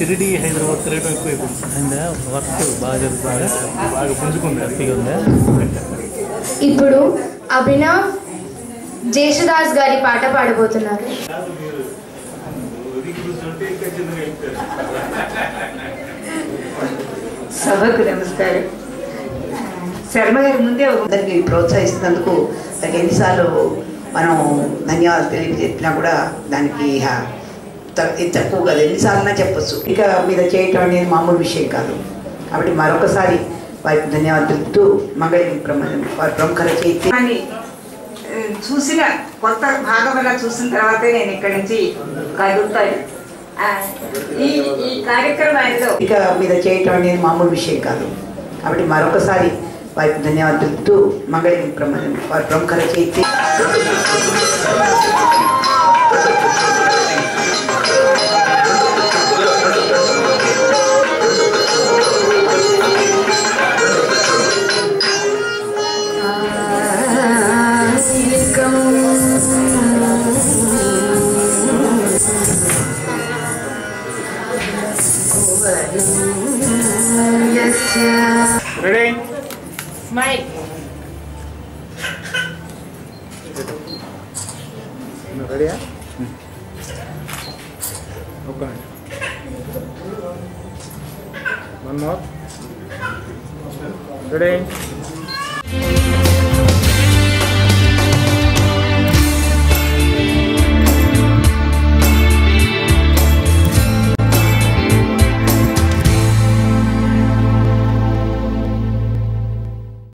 షిరిడి హైదరాబాద్ తిరగడం ఎక్కువ అయిపోయింది అయిందా వర్క్ బాగా జరుగుతుంది. బాగా పుంజుకుంది. హ్యాపీగా ఉందా. ఇప్పుడు అభినవ్ జేసుదాస్ గారి పాట పాడబోతున్నారు. సభకు నమస్కారం. శర్మ గారి ముందే అందరికి ప్రోత్సహిస్తున్నందుకు ఎన్నిసార్లు మనం ధన్యవాదాలు తెలియజెప్పినా కూడా దానికి తక్కువ కాదు ఎన్నిసార్లు చెప్పొచ్చు. ఇక మీద చేయటం అనేది మామూలు విషయం కాదు. కాబట్టి మరొకసారి వారికి ధన్యవాదాలు తెలుపుతూ మంగళ ప్రమాదం వారి ప్రముఖ రచయిత. చూసిన కొత్త భాగంగా చూసిన తర్వాతే నేను ఇక్కడి నుంచి కదులుతాను. ఆ, ఈ ఈ కార్యక్రమాల్లో ఇక మీద చేయటం అనేది మామూలు విషయం కాదు. కాబట్టి మరొకసారి వారికి ధన్యవాదాలు తెలుపుతూ మంగళ ప్రమాదం వారి ప్రముఖ రచయిత. Ready? Smile. Ready? Yeah? Okay. One more. Ready?